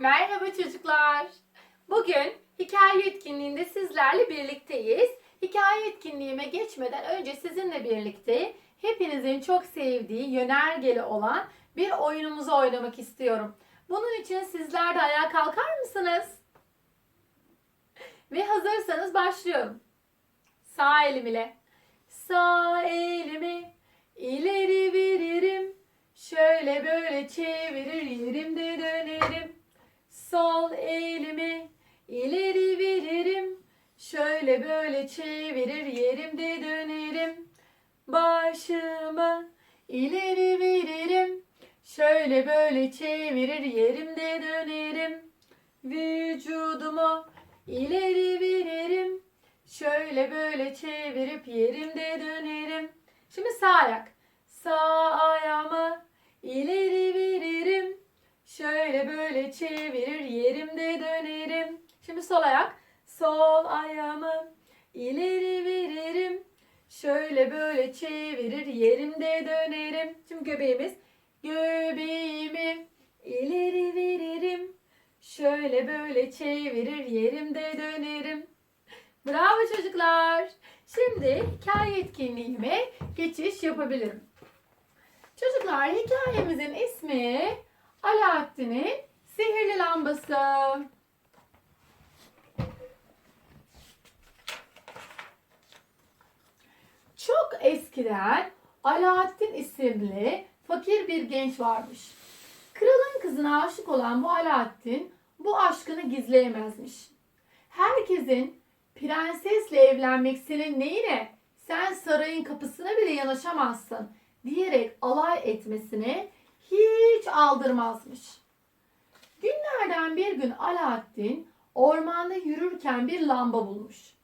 Merhaba çocuklar. Bugün hikaye etkinliğinde sizlerle birlikteyiz. Hikaye etkinliğime geçmeden önce sizinle birlikte hepinizin çok sevdiği yönergeli olan bir oyunumuzu oynamak istiyorum. Bunun için sizler de ayağa kalkar mısınız? Ve hazırsanız başlıyorum. Sağ elim ile. Sağ elimi ileri veririm. Şöyle böyle çevirir yerimde dönerim. Sol elimi ileri veririm. Şöyle böyle çevirir yerimde dönerim. Başımı ileri veririm. Şöyle böyle çevirir yerimde dönerim. Vücudumu ileri veririm. Şöyle böyle çevirip yerimde dönerim. Şimdi sağ ayak. Sağ ayağımı ileri veririm. Şöyle böyle çevirir yerimde dönerim. Şimdi sol ayak. Sol ayağımı ileri veririm. Şöyle böyle çevirir yerimde dönerim. Şimdi göbeğimiz. Göbeğimi ileri veririm. Şöyle böyle çevirir yerimde dönerim. Bravo çocuklar. Şimdi hikaye etkinliğime geçiş yapabilirim. Çocuklar hikayemizin ismi Alaaddin'in sihirli lambası. Çok eskiden Alaaddin isimli fakir bir genç varmış. Kralın kızına aşık olan bu Alaaddin bu aşkını gizleyemezmiş. Herkesin prensesle evlenmek senin neyine? Sen sarayın kapısına bile yanaşamazsın diyerek alay etmesine hiç aldırmazmış. Günlerden bir gün Alaaddin ormanda yürürken bir lamba bulmuş.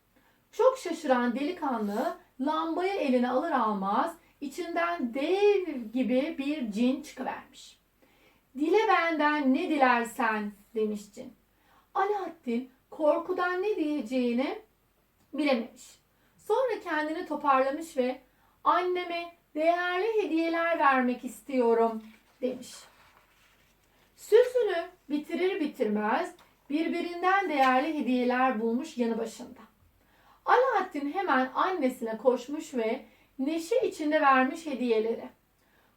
Çok şaşıran delikanlı lambayı eline alır almaz içinden dev gibi bir cin çıkıvermiş. Dile benden ne dilersen demiş cin. Alaaddin korkudan ne diyeceğini bilememiş. Sonra kendini toparlamış ve anneme değerli hediyeler vermek istiyorum demiş. Sözünü bitirir bitirmez birbirinden değerli hediyeler bulmuş yanı başında. Alaaddin hemen annesine koşmuş ve neşe içinde vermiş hediyeleri.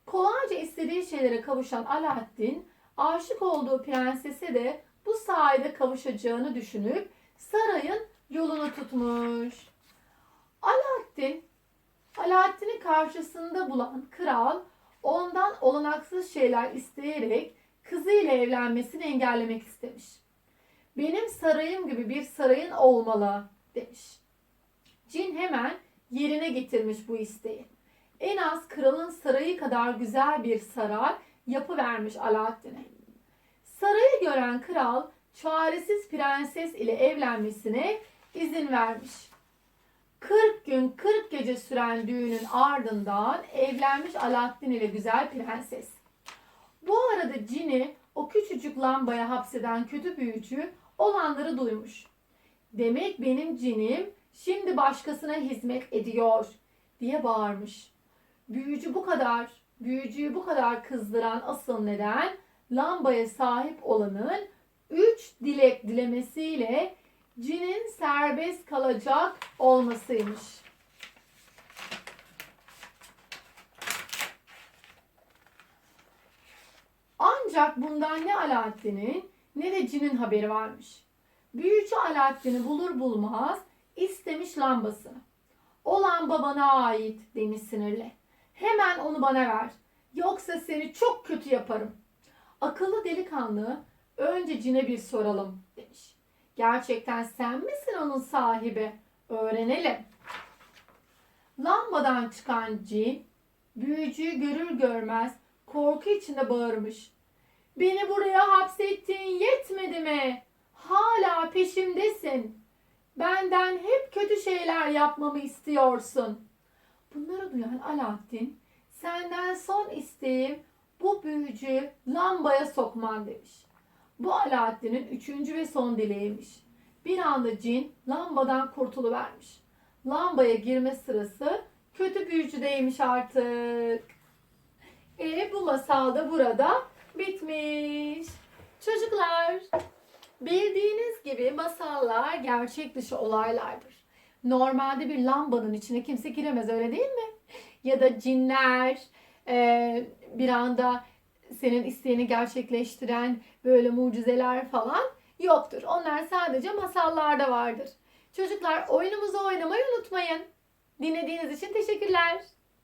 Kolayca istediği şeylere kavuşan Alaaddin, aşık olduğu prensese de bu sayede kavuşacağını düşünüp sarayın yolunu tutmuş. Alaaddin, Alaaddin'i karşısında bulan kral ondan olanaksız şeyler isteyerek kızıyla evlenmesini engellemek istemiş. Benim sarayım gibi bir sarayın olmalı demiş. Cin hemen yerine getirmiş bu isteği. En az kralın sarayı kadar güzel bir saray yapıvermiş Alaaddin'e. Sarayı gören kral çaresiz prenses ile evlenmesine izin vermiş. 40 gün 40 gece süren düğünün ardından evlenmiş Alaaddin ile güzel prenses. Bu arada cini o küçücük lambaya hapseden kötü büyücü olanları duymuş. Demek benim cinim şimdi başkasına hizmet ediyor diye bağırmış. Büyücü bu kadar, büyücüyü bu kadar kızdıran asıl neden lambaya sahip olanın üç dilek dilemesiyle cinin serbest kalacak olmasıymış. Ancak bundan ne Alaaddin'in ne de cinin haberi varmış. Büyücü Alaaddin'i bulur bulmaz istemiş lambasını. O lamba bana ait demiş sinirle. Hemen onu bana ver. Yoksa seni çok kötü yaparım. Akıllı delikanlı önce cine bir soralım demiş. Gerçekten sen misin onun sahibi? Öğrenelim. Lambadan çıkan cin büyücüyü görür görmez korku içinde bağırmış. Beni buraya hapsettiğin yetmedi mi? Hala peşimdesin. Benden hep kötü şeyler yapmamı istiyorsun. Bunları duyan Alaaddin senden son isteğim bu büyücüyü lambaya sokman demiş. Bu Alaaddin'in üçüncü ve son dileğiymiş. Bir anda cin lambadan kurtuluvermiş. Lambaya girme sırası kötü büyücüdeymiş artık. E bu masal da burada bitmiş. Çocuk Çocuklar, bildiğiniz gibi masallar gerçek dışı olaylardır. Normalde bir lambanın içine kimse giremez öyle değil mi? Ya da cinler, e, bir anda senin isteğini gerçekleştiren böyle mucizeler falan yoktur. Onlar sadece masallarda vardır. Çocuklar oyunumuzu oynamayı unutmayın. Dinlediğiniz için teşekkürler.